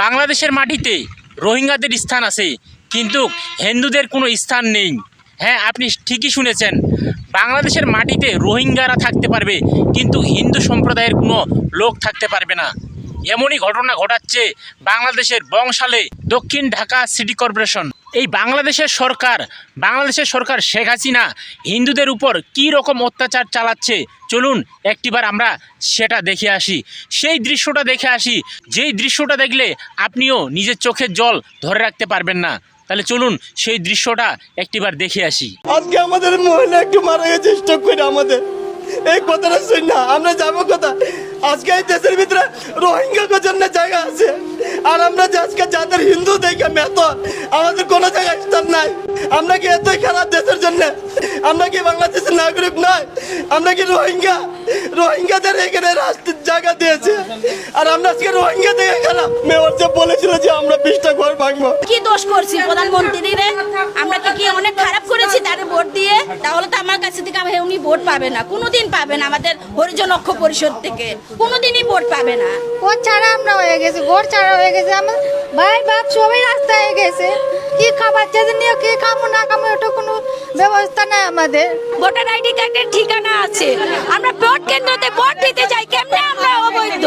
বাংলাদেশের মাটিতে রোহিঙ্গাদের স্থান আছে, কিন্তু হিন্দুদের কোনো স্থান নেই। হ্যাঁ আপনি ঠিকই শুনেছেন, বাংলাদেশের মাটিতে রোহিঙ্গারা থাকতে পারবে, কিন্তু হিন্দু সম্প্রদায়ের কোনো লোক থাকতে পারবে না। এমনই ঘটনা ঘটাচ্ছে বাংলাদেশের বংশালে দক্ষিণ ঢাকা সিটি কর্পোরেশন। এই বাংলাদেশের সরকার বাংলাদেশের সরকার শেখ হাসিনা হিন্দুদের উপর কী রকম অত্যাচার চালাচ্ছে? চলুন একটিবার আমরা সেটা দেখে আসি। সেই দৃশ্যটা দেখে আসি। যেই দৃশ্যটা দেখলে আপনিও নিজের চোখের জল ধরে রাখতে পারবেন না। তাহলে চলুন সেই দৃশ্যটা একটিবার দেখে আসি। আজকে আমাদের মহিলা একটু মারা গেছে, স্টক করে আমাদের। এই কথাটা শুন না, আমরা যাব কথা আজকে এই দেশের ভিতরে রোহিঙ্গা জন্য জায়গা আর আমরা যে আজকে যাদের হিন্দু দেখে মেত আমাদের কোনো জায়গায় স্থান নাই। আমরা কি এতই খারাপ দেশের জন্য? আমরা কি বাংলাদেশের নাগরিক নয়? আমরা কি রোহিঙ্গা? রোহিঙ্গাদের এখানে রাস্তার জায়গা দিয়েছে। আর আমরা আজকে রোহিঙ্গা থেকে খারাপ। মেয়র যে বলেছিল যে আমরা বিশটা ঘর ভাঙবো। কি দোষ করছি প্রধানমন্ত্রী আমরা কি অনেক খারাপ করেছি তারে ভোট দিয়ে তাহলে তো আমার কাছে থেকে উনি ভোট পাবে না। কোনোদিন পাবে না আমাদের হরিজন অক্ষ পরিষদ থেকে। কোনোদিনই ভোট পাবে না। ঘর ছাড়া আমরা হয়ে গেছি ঘর ছাড়া হয়ে গেছে। আমার ভাই বাপ সবাই রাস্তায় হয়ে গেছে। কি খাবার যেদিন নিয়ে কি খাব না খাব ওটা কোনো ব্যবস্থা নাই আমাদের। ভোটার আইডি কার্ডের ঠিকানা আছে। আমরা ভোট কেন্দ্রতে ভোট দিতে যাই কেমনে আমরা অবৈধ?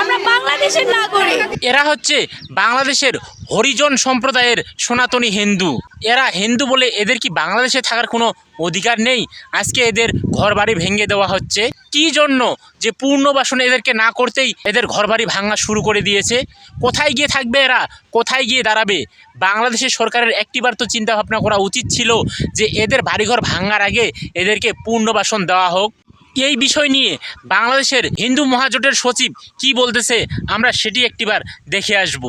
আমরা বাংলাদেশের নাগরিক। এরা হচ্ছে বাংলাদেশের হরিজন সম্প্রদায়ের সনাতনী হিন্দু। এরা হিন্দু বলে এদের কি বাংলাদেশে থাকার কোনো অধিকার নেই? আজকে এদের ঘরবাড়ি ভেঙে দেওয়া হচ্ছে। কি জন্য যে পূর্ণবাসন এদেরকে না করতেই এদের ঘরবাড়ি ভাঙা শুরু করে দিয়েছে? কোথায় গিয়ে থাকবে এরা? কোথায় গিয়ে দাঁড়াবে? বাংলাদেশের সরকারের একটিবার তো চিন্তা ভাবনা করা উচিত ছিল যে এদের বাড়িঘর ভাঙার আগে এদেরকে পূর্ণবাসন দেওয়া হোক। এই বিষয় নিয়ে বাংলাদেশের হিন্দু মহাজোটের সচিব কি বলতেছে আমরা সেটি একটিবার দেখে আসব।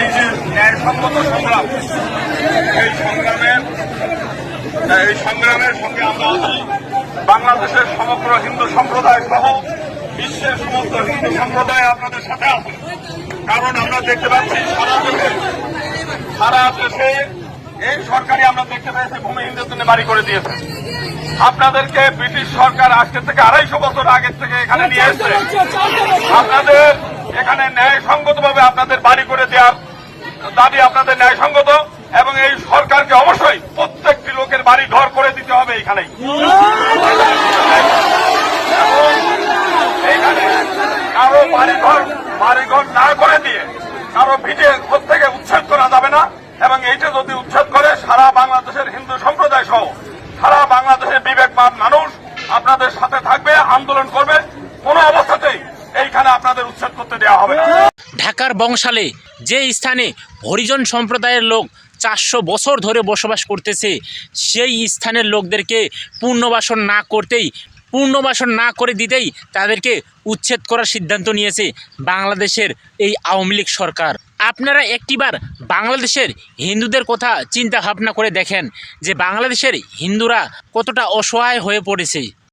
এই যে ন্যায়সঙ্গত সংগ্রাম, এই সংগ্রামের এই সংগ্রামের সঙ্গে আমরা আছি বাংলাদেশের সমগ্র হিন্দু সম্প্রদায় সহ বিশ্বের সমস্ত হিন্দু সম্প্রদায় আপনাদের সাথে আছে। কারণ আমরা দেখতে পাচ্ছি সারা দেশে সারা দেশে এই সরকারই আমরা দেখতে পেয়েছি ভূমিহীনদের জন্য বাড়ি করে দিয়েছে। আপনাদেরকে ব্রিটিশ সরকার আজকে থেকে আড়াইশো বছর আগের থেকে এখানে নিয়ে এসছে। আপনাদের এখানে ন্যায়সঙ্গত ভাবে আপনাদের বাড়ি করে দেওয়ার দাবি আপনাদের ন্যায়সঙ্গত, এবং এই সরকারকে অবশ্যই প্রত্যেকটি লোকের বাড়ি ঘর করে দিতে হবে এখানেই। কারও বাড়ি ঘর বাড়ি ঘর না করে দিয়ে কারও ভিটে প্রত্যেকে উচ্ছেদ করা যাবে না, এবং এইটা যদি উচ্ছেদ করে সারা বাংলাদেশের হিন্দু সম্প্রদায় সহ সারা বাংলাদেশের বিবেকবান মানুষ আপনাদের সাথে থাকবে, আন্দোলন করবে, কোনো আপনাদের উচ্ছেদ করতে দেওয়া হবে ঢাকার বংশালে যে স্থানে হরিজন সম্প্রদায়ের লোক চারশো বছর ধরে বসবাস করতেছে, সেই স্থানের লোকদেরকে পূর্ণবাসন না করতেই পূর্ণবাসন না করে দিতেই তাদেরকে উচ্ছেদ করার সিদ্ধান্ত নিয়েছে বাংলাদেশের এই আওয়ামী লীগ সরকার। আপনারা একটিবার বাংলাদেশের হিন্দুদের কথা চিন্তা ভাবনা করে দেখেন যে বাংলাদেশের হিন্দুরা কতটা অসহায় হয়ে পড়েছে।